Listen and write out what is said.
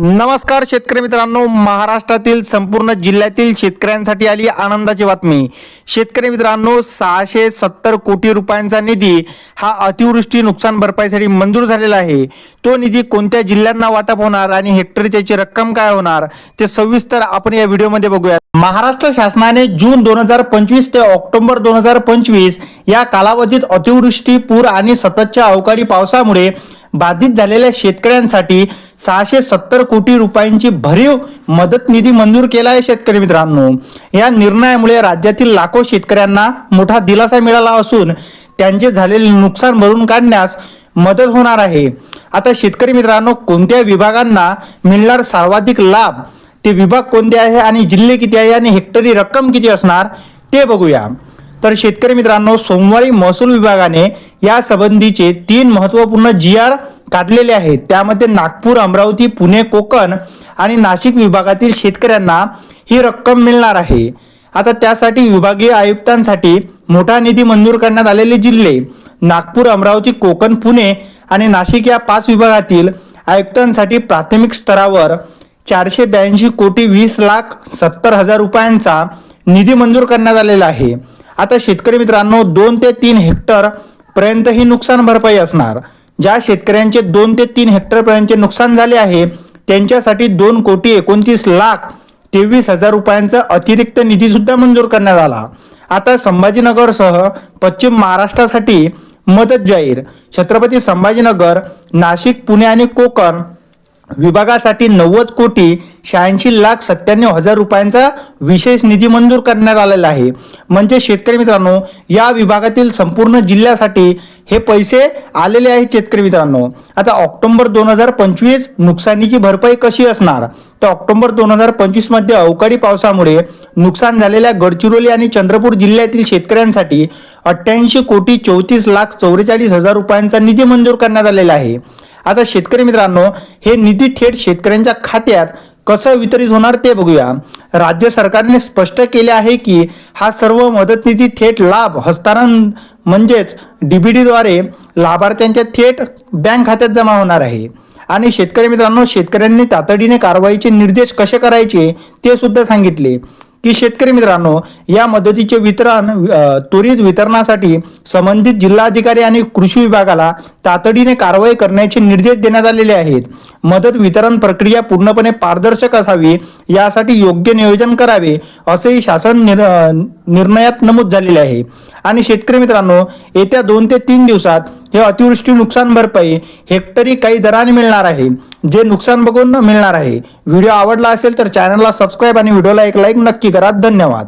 नमस्कार शेतकरी मित्रांनो महाराष्ट्रातील संपूर्ण जिल्ह्यातील शेतकऱ्यांसाठी आली आनंदाची बातमी. शेतकरी मित्रांनो सहाशे सत्तर कोटी रुपयांचा निधी हा अतिवृष्टी नुकसान भरपाईसाठी मंजूर झालेला आहे. तो निधी कोणत्या जिल्ह्यांना वाटप होणार आणि हेक्टरी त्याची रक्कम काय होणार ते सविस्तर आपण या व्हिडिओमध्ये बघूया महाराष्ट्र शासनाने जून दोन हजार पंचवीस ते ऑक्टोबर दोन हजार पंचवीस या कालावधीत अतिवृष्टी पूर आणि सततच्या अवकाळी पावसामुळे बाधित झालेल्या शेतकऱ्यांसाठी सहाशे सत्तर कोटी रुपयांची भरीव मदत निधी मंजूर केला आहे शेतकरी मित्रांनो. या निर्णयामुळे राज्यातील लाखो शेतकऱ्यांना मोठा दिलासा मिळाला असून त्यांचे झालेले नुकसान भरून काढण्यास मदत होणार आहे. आता शेतकरी मित्रांनो कोणत्या विभागांना मिळणार सर्वाधिक लाभ? ते विभाग कोणते आहे आणि जिल्हे किती आहे आणि हेक्टरी रक्कम किती असणार? ते बघूया. तर शेतकरी मित्रांनो सोमवारी महसूल विभागाने या संबंधीचे तीन महत्त्वपूर्ण जी आर काढलेले आहेत. त्यामध्ये नागपूर अमरावती पुणे कोकण आणि नाशिक विभागातील शेतकऱ्यांना ही रक्कम मिळणार आहे. आता त्यासाठी विभागीय आयुक्तांसाठी मोठा निधी मंजूर करण्यात आलेले जिल्हे नागपूर अमरावती कोकण पुणे आणि नाशिक या पाच विभागातील आयुक्तांसाठी प्राथमिक स्तरावर चारशे ब्याऐंशी कोटी वीस लाख सत्तर हजार रुपयांचा निधी मंजूर करण्यात आलेला आहे. आता शेतकरी मित्रांनो दोन ते तीन हेक्टर पर्यंत ही नुकसान भरपाई असणार. ज्या शेतकऱ्यांचे दोन ते तीन हेक्टर पर्यंतचे नुकसान झाले आहे त्यांच्यासाठी दोन कोटी एकोणतीस लाख तेवीस हजार रुपयांचा अतिरिक्त निधी सुद्धा मंजूर करण्यात आला. आता संभाजीनगरसह पश्चिम महाराष्ट्रासाठी मदत जाहीर. छत्रपती संभाजीनगर नाशिक पुणे आणि कोकण विभागासाठी नव्वद कोटी शहाऐंशी लाख सत्त्याण्णव हजार रुपयांचा विशेष निधी मंजूर करण्यात आलेला आहे. म्हणजे शेतकरी मित्रांनो या विभागातील संपूर्ण जिल्ह्यासाठी हे पैसे आलेले आहेत शेतकरी मित्रांनो. आता ऑक्टोबर दोन हजार पंचवीस नुकसानीची भरपाई कशी असणार? तर ऑक्टोबर दोन हजार पंचवीसमध्ये अवकाळी पावसामुळे नुकसान झालेल्या गडचिरोली आणि चंद्रपूर जिल्ह्यातील शेतकऱ्यांसाठी अठ्ठ्याऐंशी कोटी चौतीस लाख चौवेचाळीस हजार रुपयांचा निधी मंजूर करण्यात आलेला आहे. आता शेतकरी मित्रांनो हे निधी थेट शेतकऱ्यांच्या खात्यात कसं वितरित होणार ते बघूया. राज्य सरकारने स्पष्ट केले आहे की हा सर्व मदत निधी थेट लाभ हस्तांतरण म्हणजेच डीबीडीद्वारे लाभार्थ्यांच्या थेट बँक खात्यात जमा होणार आहे. आणि शेतकरी मित्रांनो शेतकऱ्यांनी तातडीने कारवाईचे निर्देश कसे करायचे ते सुद्धा सांगितले. की शेतकरी मित्रांनो या मदतीचे वितरण त्वरित वितरणासाठी संबंधित जिल्हाधिकारी आणि कृषी विभागाला तातडीने कारवाई करण्याचे निर्देश देण्यात आलेले आहेत. मदत वितरण प्रक्रिया पूर्णपणे पारदर्शक असावी यासाठी योग्य नियोजन करावे असेही शासन निर निर्णयात नमूद झालेले आहे. आणि शेतकरी मित्रांनो येत्या दोन ते तीन दिवसात हे अतिवृष्टी नुकसान भरपाई हेक्टरी काही दराने मिळणार आहे. जे नुकसान बघून मिळणार आहे. व्हिडिओ आवडला असेल तर चॅनलला सबस्क्राईब आणि व्हिडिओला एक लाईक नक्की करा. धन्यवाद.